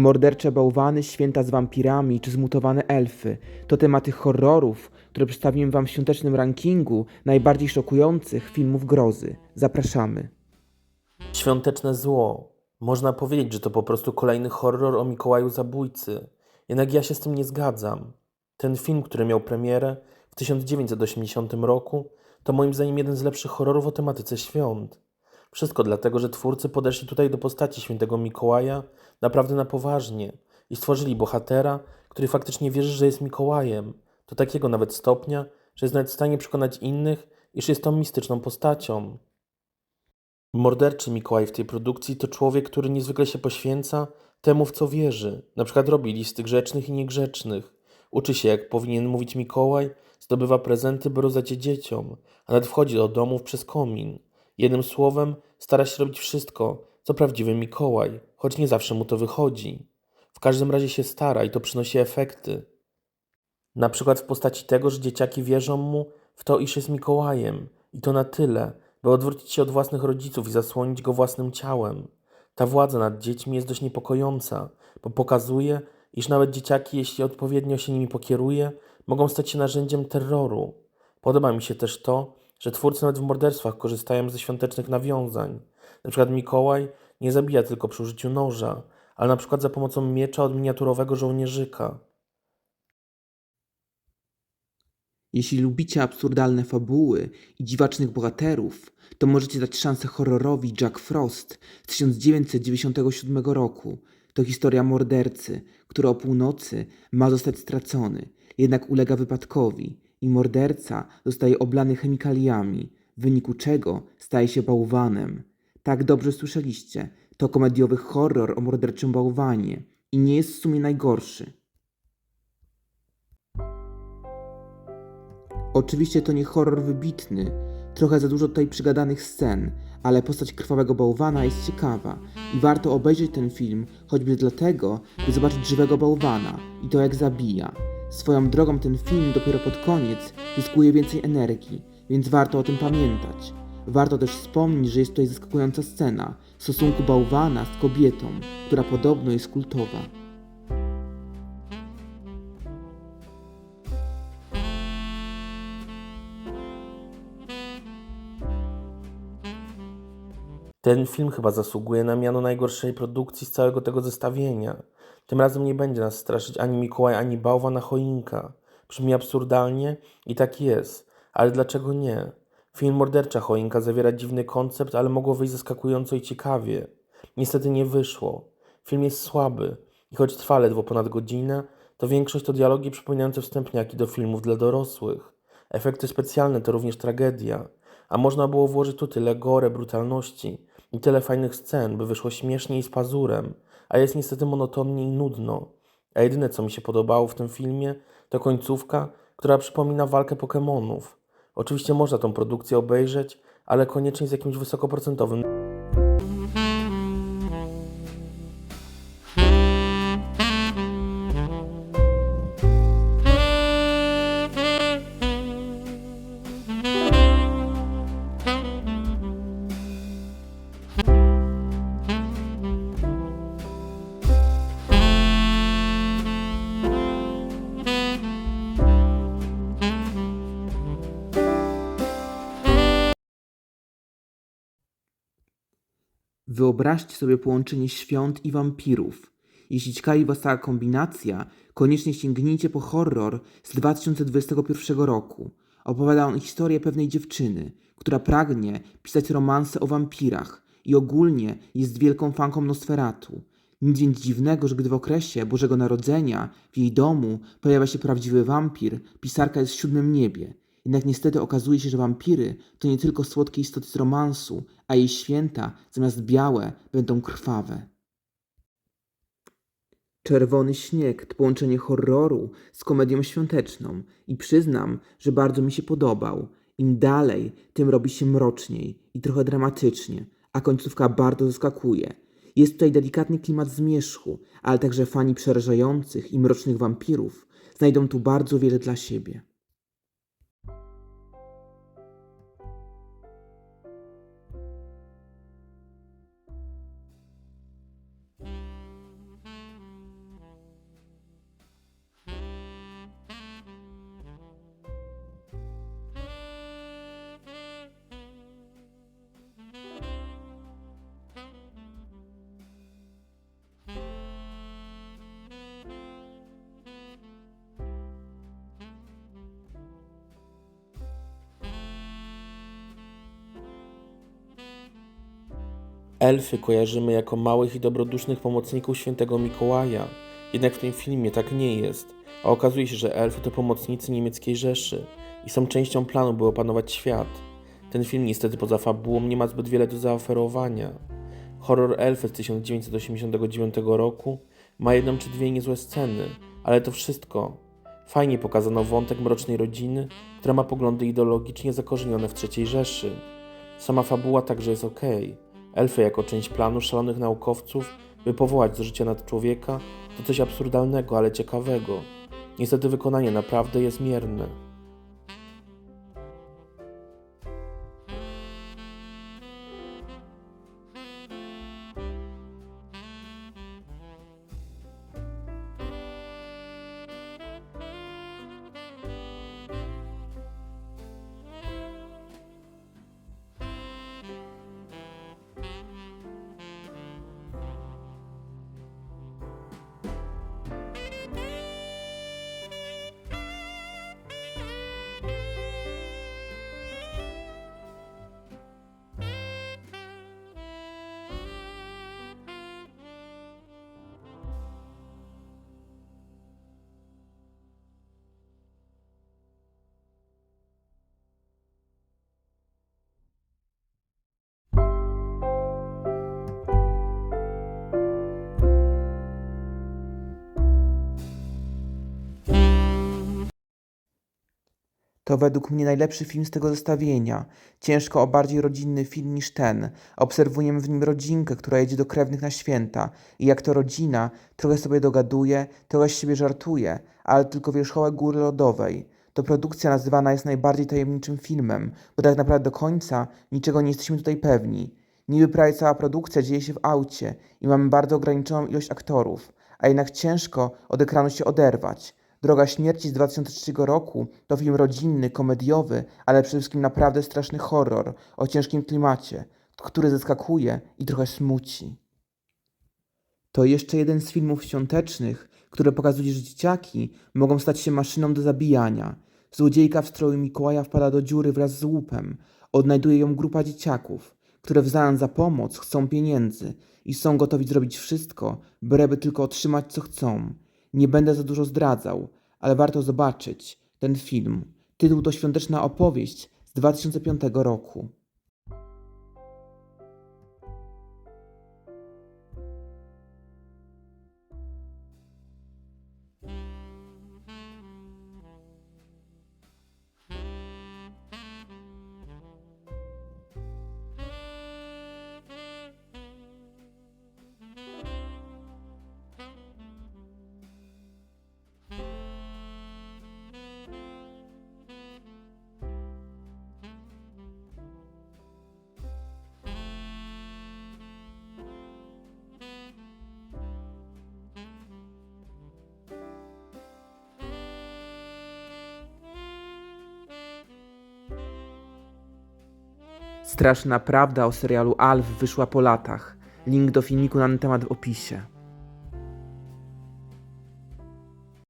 Mordercze bałwany, święta z wampirami czy zmutowane elfy to tematy horrorów, które przedstawiłem Wam w świątecznym rankingu najbardziej szokujących filmów grozy. Zapraszamy. Świąteczne zło. Można powiedzieć, że to po prostu kolejny horror o Mikołaju zabójcy. Jednak ja się z tym nie zgadzam. Ten film, który miał premierę w 1980 roku, to moim zdaniem jeden z lepszych horrorów o tematyce świąt. Wszystko dlatego, że twórcy podeszli tutaj do postaci świętego Mikołaja naprawdę na poważnie i stworzyli bohatera, który faktycznie wierzy, że jest Mikołajem. Do takiego nawet stopnia, że jest nawet w stanie przekonać innych, iż jest tą mistyczną postacią. Morderczy Mikołaj w tej produkcji to człowiek, który niezwykle się poświęca temu, w co wierzy. Na przykład robi listy grzecznych i niegrzecznych. Uczy się, jak powinien mówić Mikołaj, zdobywa prezenty, by rozdać je dzieciom, a nawet wchodzi do domów przez komin. Jednym słowem, stara się robić wszystko, co prawdziwy Mikołaj, choć nie zawsze mu to wychodzi. W każdym razie się stara i to przynosi efekty. Na przykład w postaci tego, że dzieciaki wierzą mu w to, iż jest Mikołajem i to na tyle, by odwrócić się od własnych rodziców i zasłonić go własnym ciałem. Ta władza nad dziećmi jest dość niepokojąca, bo pokazuje, iż nawet dzieciaki, jeśli odpowiednio się nimi pokieruje, mogą stać się narzędziem terroru. Podoba mi się też to, że twórcy nawet w morderstwach korzystają ze świątecznych nawiązań. Na przykład Mikołaj nie zabija tylko przy użyciu noża, ale na przykład za pomocą miecza od miniaturowego żołnierzyka. Jeśli lubicie absurdalne fabuły i dziwacznych bohaterów, to możecie dać szansę horrorowi Jack Frost z 1997 roku. To historia mordercy, który o północy ma zostać stracony, jednak ulega wypadkowi i morderca zostaje oblany chemikaliami, w wyniku czego staje się bałwanem. Tak dobrze słyszeliście, to komediowy horror o morderczym bałwanie i nie jest w sumie najgorszy. Oczywiście to nie horror wybitny, trochę za dużo tutaj przygadanych scen, ale postać krwawego bałwana jest ciekawa i warto obejrzeć ten film choćby dlatego, by zobaczyć żywego bałwana i to jak zabija. Swoją drogą ten film dopiero pod koniec zyskuje więcej energii, więc warto o tym pamiętać. Warto też wspomnieć, że jest tutaj zaskakująca scena stosunku bałwana z kobietą, która podobno jest kultowa. Ten film chyba zasługuje na miano najgorszej produkcji z całego tego zestawienia. Tym razem nie będzie nas straszyć ani Mikołaj, ani bałwa na choinka. Brzmi absurdalnie i tak jest, ale dlaczego nie? Film Mordercza Choinka zawiera dziwny koncept, ale mogło wyjść zaskakująco i ciekawie. Niestety nie wyszło. Film jest słaby i choć trwa ledwo ponad godzinę, to większość to dialogi przypominające wstępniaki do filmów dla dorosłych. Efekty specjalne to również tragedia, a można było włożyć tu tyle gore, brutalności i tyle fajnych scen, by wyszło śmiesznie i z pazurem, a jest niestety monotonnie i nudno. A jedyne co mi się podobało w tym filmie to końcówka, która przypomina walkę Pokémonów. Oczywiście można tą produkcję obejrzeć, ale koniecznie z jakimś wysokoprocentowym Wyobraźcie sobie połączenie świąt i wampirów. Jeśli ciekawi Was taka kombinacja, koniecznie sięgnijcie po horror z 2021 roku. Opowiada on historię pewnej dziewczyny, która pragnie pisać romanse o wampirach i ogólnie jest wielką fanką Nosferatu. Nic więc dziwnego, że gdy w okresie Bożego Narodzenia w jej domu pojawia się prawdziwy wampir, pisarka jest w siódmym niebie. Jednak niestety okazuje się, że wampiry to nie tylko słodkie istoty z romansu, a jej święta zamiast białe będą krwawe. Czerwony śnieg to połączenie horroru z komedią świąteczną i przyznam, że bardzo mi się podobał. Im dalej, tym robi się mroczniej i trochę dramatycznie, a końcówka bardzo zaskakuje. Jest tutaj delikatny klimat zmierzchu, ale także fani przerażających i mrocznych wampirów znajdą tu bardzo wiele dla siebie. Elfy kojarzymy jako małych i dobrodusznych pomocników świętego Mikołaja, jednak w tym filmie tak nie jest, a okazuje się, że elfy to pomocnicy niemieckiej Rzeszy i są częścią planu, by opanować świat. Ten film niestety poza fabułą nie ma zbyt wiele do zaoferowania. Horror Elfy z 1989 roku ma jedną czy dwie niezłe sceny, ale to wszystko. Fajnie pokazano wątek mrocznej rodziny, która ma poglądy ideologicznie zakorzenione w III Rzeszy. Sama fabuła także jest ok. Elfy jako część planu szalonych naukowców, by powołać z życia nad człowieka, to coś absurdalnego, ale ciekawego. Niestety wykonanie naprawdę jest mierne. To według mnie najlepszy film z tego zestawienia. Ciężko o bardziej rodzinny film niż ten. Obserwujemy w nim rodzinkę, która jedzie do krewnych na święta i jak to rodzina trochę sobie dogaduje, trochę z siebie żartuje, ale tylko wierzchołek góry lodowej. To produkcja nazywana jest najbardziej tajemniczym filmem, bo tak naprawdę do końca niczego nie jesteśmy tutaj pewni. Niby prawie cała produkcja dzieje się w aucie i mamy bardzo ograniczoną ilość aktorów, a jednak ciężko od ekranu się oderwać. Droga Śmierci z 2003 roku to film rodzinny, komediowy, ale przede wszystkim naprawdę straszny horror o ciężkim klimacie, który zaskakuje i trochę smuci. To jeszcze jeden z filmów świątecznych, które pokazuje, że dzieciaki mogą stać się maszyną do zabijania. Złodziejka w stroju Mikołaja wpada do dziury wraz z łupem. Odnajduje ją grupa dzieciaków, które w zamian za pomoc chcą pieniędzy i są gotowi zrobić wszystko, byleby tylko otrzymać co chcą. Nie będę za dużo zdradzał, ale warto zobaczyć ten film. Tytuł to świąteczna opowieść z 2005 roku. Straszna prawda o serialu Alf wyszła po latach. Link do filmiku na ten temat w opisie.